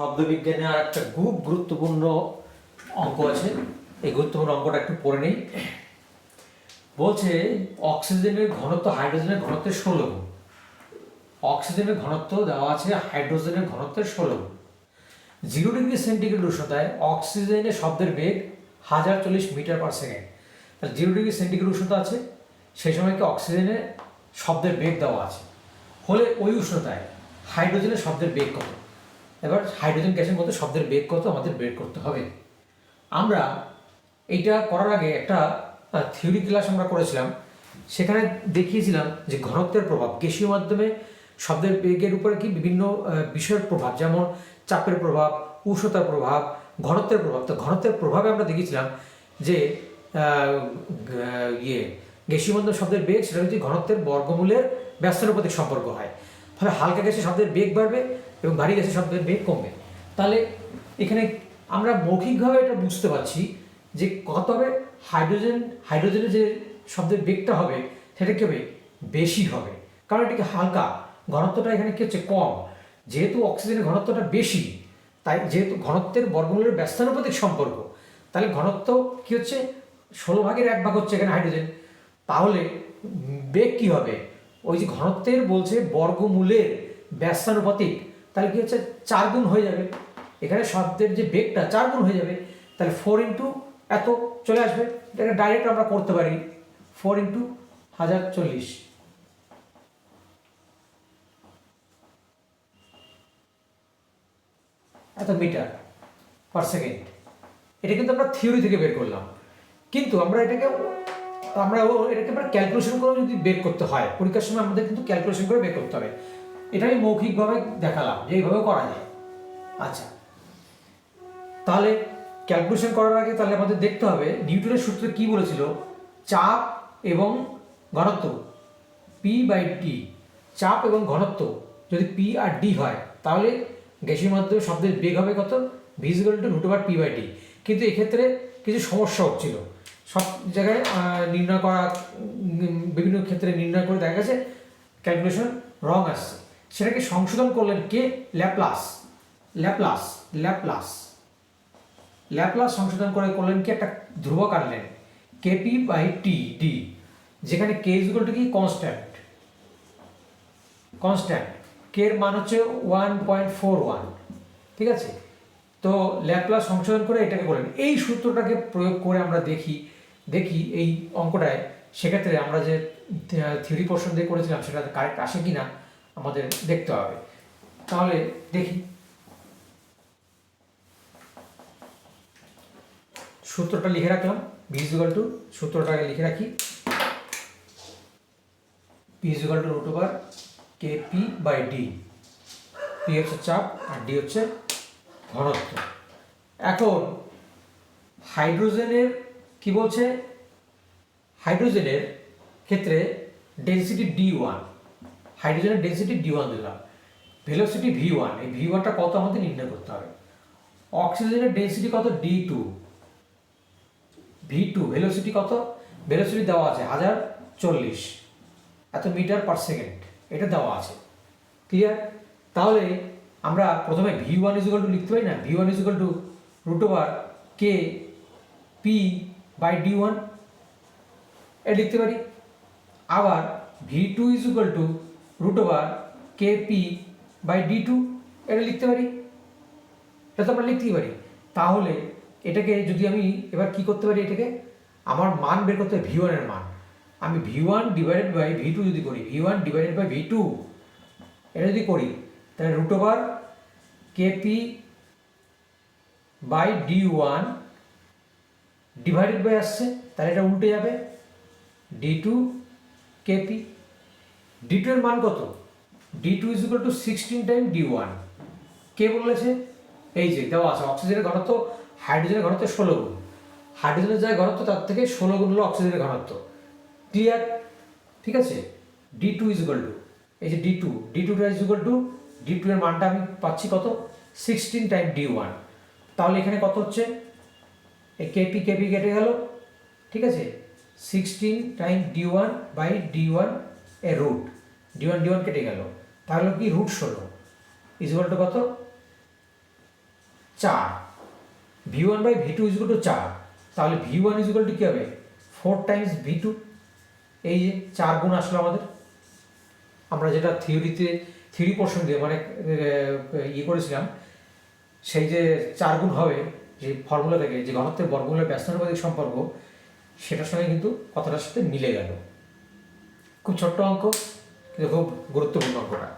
শব্দবিজ্ঞানে আর একটা খুব গুরুত্বপূর্ণ অঙ্ক আছে। এই গুরুত্বপূর্ণ অঙ্কটা একটু পড়ে নেই। বলছে, অক্সিজেনের ঘনত্ব হাইড্রোজেনের ঘনত্বের ষোলো গুণ। অক্সিজেনের ঘনত্ব দেওয়া আছে হাইড্রোজেনের ঘনত্বের ষোলো গুণ। জিরো ডিগ্রি সেন্টিগ্রেড উষ্ণতায় অক্সিজেনের শব্দের বেগ হাজার চল্লিশ মিটার পার সেকেন্ড। তাহলে জিরো ডিগ্রি সেন্টিগ্রেড উষ্ণতা আছে, সেই সময় কি অক্সিজেনের শব্দের বেগ দেওয়া আছে? হলে ওই উষ্ণতায় হাইড্রোজেনের শব্দের বেগ কত? এবার হাইড্রোজেন গ্যাসের মধ্যে শব্দের বেগ কত? আমাদের বের করতে হবে। আমরা এইটা করার আগে একটা থিওরি ক্লাস আমরা করেছিলাম। সেখানে দেখিয়েছিলাম যে ঘনত্বের প্রভাব গ্যাসীয় মাধ্যমে শব্দের বেগের উপরে কি বিভিন্ন বিষয়ের প্রভাব, যেমন চাপের প্রভাব, উষ্ণতার প্রভাব, ঘনত্বের প্রভাব। তো ঘনত্বের প্রভাবে আমরা দেখেছিলাম যে ইয়ে গ্যাসীয় মাধ্যম শব্দের বেগ, সেটা হচ্ছে ঘনত্বের বর্গমূলের ব্যস্তানুপাতিক সম্পর্ক হয়। ফলে হালকা গ্যাসের শব্দের বেগ বাড়বে এবং ভারী গ্যাসের শব্দের বেগ কমবে। তাহলে এখানে আমরা মৌখিকভাবে এটা বুঝতে পারছি যে কত হবে? হাইড্রোজেন হাইড্রোজেনের যে শব্দের বেগটা হবে, সেটা কি হবে? বেশি হবে। কারণ এটাকে হালকা, ঘনত্বটা এখানে কী হচ্ছে? কম। যেহেতু অক্সিজেনের ঘনত্বটা বেশি, তাই যেহেতু ঘনত্বের বর্গমূলের ব্যস্তানুপাতিক সম্পর্ক, তাহলে ঘনত্ব কি হচ্ছে? ষোলো ভাগের এক ভাগ হচ্ছে এখানে হাইড্রোজেন। তাহলে বেগ কী হবে? ওই যে ঘনত্বের বলছে বর্গমূলের ব্যস্তানুপাতিক তাহলে কি হচ্ছে? চার গুণ হয়ে যাবে। এখানে শব্দের যে বেগটা চার গুণ হয়ে যাবে, তাহলে ফোর ইন্টু এত চলে আসবে। এটাকে ডাইরেক্ট আমরা করতে পারি। ফোর ইন্টু হাজার চল্লিশ। এত মিটার পার সেকেন্ড এটা কিন্তু আমরা থিওরি থেকে বের করলাম। কিন্তু আমরা এটাকে আমরা এটাকে আমরা ক্যালকুলেশন করে যদি বের করতে হয়, পরীক্ষার সময় আমাদের কিন্তু ক্যালকুলেশন করে বের করতে হবে। এটা আমি মৌখিকভাবে দেখালাম যে এইভাবে করা যায়। আচ্ছা। তাহলে ক্যালকুলেশন করার আগে তাহলে আমাদের দেখতে হবে নিউটনের সূত্রে কি বলেছিল? চাপ এবং ঘনত্ব পি বাই ডি চাপ এবং ঘনত্ব, যদি পি আর ডি হয়, তাহলে গ্যাসের মাধ্যমে শব্দের বেগ হবে কত? Visible to root over P by D কিন্তু এক্ষেত্রে কিছু সমস্যা হচ্ছিল। সব জায়গায় নির্ণয় করা বিভিন্ন ক্ষেত্রে নির্ণয় করে দেখা গেছে ক্যালকুলেশন রং আসছে। সেটাকে সংশোধন করলেন কে? ল্যাপ্লাস। Laplace Laplace. ল্যাপ্লাস সংশোধন করে করলেন কি? একটা ধ্রুবক আনলেন। কেপি বাই টি ডি যেখানে কে ইজুয়াল টু কি? কনস্ট্যান্ট কনস্ট্যান্ট কে এর মান হচ্ছে ওয়ান পয়েন্ট ফোর ওয়ান ঠিক আছে? তো ল্যাপ্লাস সংশোধন করে এটাকে করলেন। এই সূত্রটাকে প্রয়োগ করে আমরা দেখি দেখি এই অঙ্কটায়। সেক্ষেত্রে আমরা যে থিওরি পোর্শন দিয়ে করেছিলাম, সেটা কারেক্ট আসে কি না আমাদের দেখতে হবে। তাহলে দেখি। সূত্রটা লিখে রাখলাম। ভিজুয়াল টু সূত্রটাকে লিখে রাখি। P to root over K P by D P হচ্ছে চাপ আর ডি হচ্ছে ঘনত্ব। এখন হাইড্রোজেনের কি বলছে? হাইড্রোজেনের ক্ষেত্রে ডেন্সিটি ডি ওয়ান হাইড্রোজেনের ডেন্সিটি ডি ওয়ান দিলাম। ভেলোসিটি ভি ওয়ান এই ভি ওয়ানটা কত আমাদের নির্ণয় করতে হবে? অক্সিজেনের ডেন্সিটি কত? D two V two velocity কত? ভেলোসিটি দেওয়া আছে হাজার চল্লিশ। এত মিটার পার সেকেন্ড এটা দেওয়া আছে। ক্লিয়ার তাহলে আমরা প্রথমে ভি ওয়ান ইজুগাল টু লিখতে পারি না? V one equal to root over K P by D one এটা লিখতে পারি। আবার V two equal to root over K P by D two এটা লিখতে পারি? এটা তো আমরা লিখতেই পারি। তাহলে এটাকে যদি আমি এবার কি করতে পারি এটাকে? আমার মান বের করতে হবে ভি ওয়ানের মান। আমি V one divided by V two যদি করি V one divided by V two এটা যদি করি, তাহলে root over KP by D one divided by আসছে, তাহলে এটা উল্টে যাবে। D two KP D two এর মান কত? D two is equal to sixteen time D one কে বলেছে? এই যে, দেওয়া আছে অক্সিজেনের ঘনত্ব হাইড্রোজেনের ঘনত্ব ষোলো গুণ। হাইড্রোজেনের যা ঘনত্ব, তার থেকে ষোলো গুণ হলো অক্সিজেনের ঘনত্ব। ক্লিয়ার ঠিক আছে? D two is equal to এই যে ডি টু ডি টুটা is equal to D two এর মানটা আমি পাচ্ছি কত? সিক্সটিন টাইম ডি ওয়ান তাহলে এখানে কত হচ্ছে? এই কেপি কেপি কেটে গেল। ঠিক আছে? Sixteen time D one by D one A root D one D one কেটে গেল। তাহলে কি রুট ষোলো? ইজ ইকুয়াল টু কত? চার। V one by V two equal to চার। তাহলে ভি ওয়ান ইজুয়াল টু কী হবে? ফোর টাইমস ভি টু এই যে চার গুণ আসলো আমাদের। আমরা যেটা থিওরিতে থিওরি পোর্শন দিয়ে মানে ইয়ে করেছিলাম, সেই যে চার গুণ হবে, যে ফর্মুলা থেকে, যে ঘনত্বের বর্গমূলের ব্যস্তানুপাতিক সম্পর্ক, সেটার সঙ্গে কিন্তু কথাটার সাথে মিলে গেল। খুব ছোট্ট অঙ্ক কিন্তু খুব গুরুত্বপূর্ণ অঙ্কটা।